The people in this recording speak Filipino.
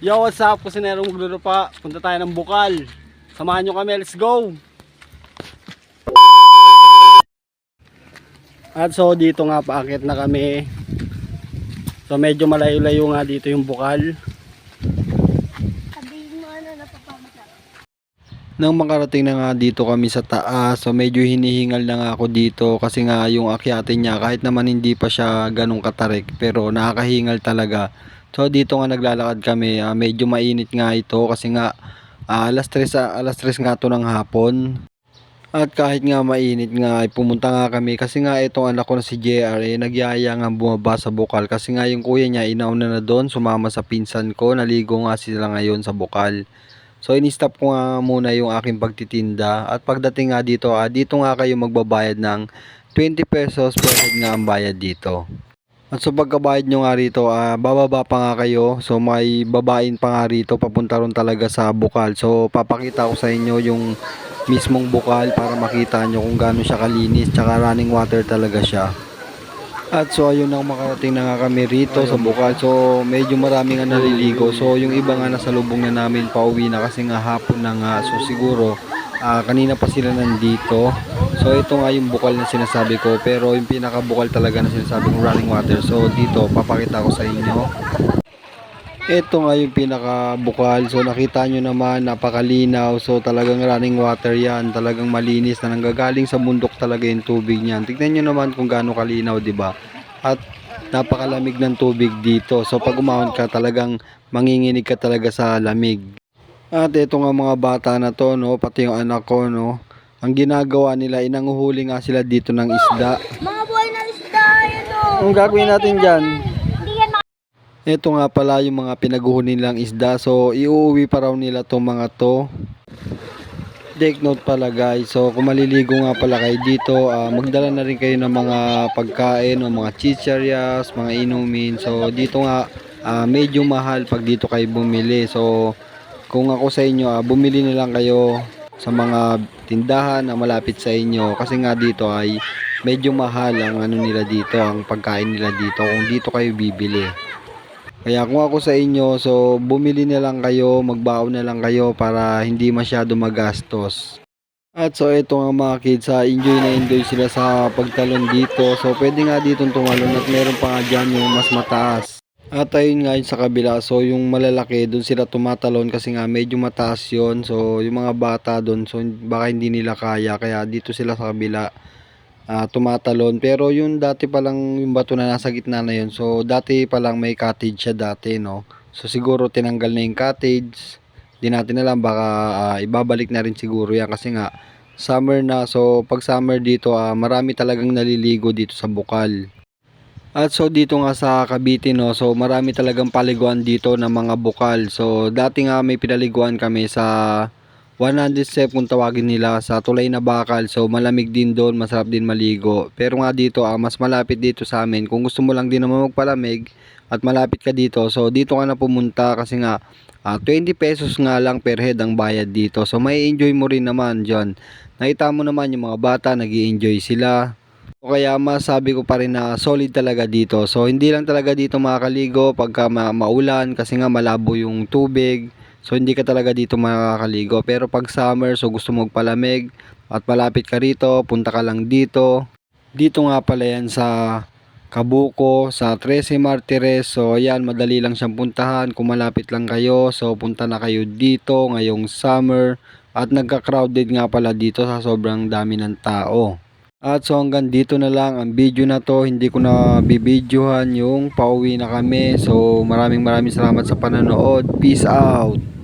Yo, what's up? Kusinero Magluro pa. Punta tayo ng Bukal. Samahan nyo kami, let's go! At so, dito nga paakit na kami. So, medyo malayo-layo nga dito yung Bukal. Nang makarating na nga dito kami sa taas, so medyo hinihingal na nga ako dito kasi nga yung akyatin niya kahit naman hindi pa siya ganong katarik pero nakakahingal talaga. So dito nga naglalakad kami, ah, medyo mainit nga ito kasi nga ah, alas 3 sa alas 3 nga to ng hapon. At kahit nga mainit nga ay pumunta nga kami kasi nga itong anak ko na si JR eh, nagyaya nga bumaba sa bukal kasi nga yung kuya niya inauna na doon sumama sa pinsan ko naligo nga sila ngayon sa bukal. So in-stop ko nga muna yung aking pagtitinda at pagdating nga dito ah, dito nga kayo magbabayad ng 20 pesos per head nga ang bayad dito. At so pagkabayad nyo nga rito, ah, bababa pa nga kayo. So may babain pa nga rito papunta ron talaga sa bukal. So papakita ko sa inyo yung mismong bukal para makita nyo kung gaano siya kalinis. Tsaka running water talaga siya. At so ayun na makarating na nga kami rito sa bukal. So medyo marami nga naliligo. So yung iba nga nasa lubong na namin pauwi na kasi nga hapon na nga. So siguro ah, kanina pa sila nandito. So ito nga yung bukal na sinasabi ko. Pero yung pinakabukal talaga na sinasabi kong running water. So dito papakita ko sa inyo. Ito nga yung pinakabukal. So nakita nyo naman napakalinaw. So talagang running water yan. Talagang malinis na nanggagaling sa bundok talaga yung tubig niyan. Tignan nyo naman kung gaano kalinaw, ba? At napakalamig ng tubig dito. So pag umahon ka talagang manginginig ka talaga sa lamig. At ito nga mga bata na to, no, pati yung anak ko, no. Ang ginagawa nila, inanguhuli nga sila dito ng isda. Mga buhay na isda, yun o. Anong gagawin natin dyan? Ito nga pala yung mga pinaguhuli nilang isda. So, iuwi pa raw nila tong mga to. Take note pala guys. So, kung maliligo nga pala kayo dito, ah, magdala na rin kayo ng mga pagkain o mga chicharyas, mga inumin. So, dito nga ah, medyo mahal pag dito kayo bumili. So, kung ako sa inyo, ah, bumili na lang kayo sa mga tindahan na malapit sa inyo kasi nga dito ay medyo mahal ang ano nila dito, ang pagkain nila dito kung dito kayo bibili. Kaya kung ako sa inyo, so bumili na lang kayo, magbaon na lang kayo para hindi masyado magastos. At so ito nga mga kids, ah, enjoy na enjoy sila sa pagtalon dito. So pwede nga dito tumalon at meron pa nga dyan yung mas mataas. At ayun nga yun sa kabila, so yung malalaki doon sila tumatalon kasi nga medyo mataas yon So yung mga bata doon, so baka hindi nila kaya kaya dito sila sa kabila ah, tumatalon. Pero yung dati pa lang yung bato na nasa gitna na yun, so dati pa lang may cottage siya dati, no? So siguro tinanggal na yung cottage. Di natin alam, baka ah, ibabalik na rin siguro yan kasi nga summer na. So pag summer dito, ah, marami talagang naliligo dito sa Bukal. At so dito nga sa Cavite no, so marami talagang paliguan dito ng mga bukal. So dati nga may pinaliguan kami sa 100 step kung tawagin nila sa tulay na bakal. So malamig din doon, masarap din maligo. Pero nga dito ah, mas malapit dito sa amin. Kung gusto mo lang din naman magpalamig at malapit ka dito, so dito ka na pumunta kasi nga ah, 20 pesos nga lang per head ang bayad dito. So may enjoy mo rin naman dyan. Nakita mo naman yung mga bata, nag enjoy sila. O kaya masabi ko pa rin na solid talaga dito. So hindi lang talaga dito makakaligo pagka ma- maulan kasi nga malabo yung tubig. So hindi ka talaga dito makakaligo. Pero pag summer, so gusto mo magpalamig at malapit ka rito, punta ka lang dito. Dito nga pala yan sa Kabuko, sa 13 Martires. So ayan, madali lang siyang puntahan. Kung malapit lang kayo, so punta na kayo dito ngayong summer. At nagka-crowded nga pala dito sa sobrang dami ng tao. At so hanggang dito na lang ang video na to. Hindi ko na bibidyohan yung pauwi na kami. So maraming maraming salamat sa panonood. Peace out!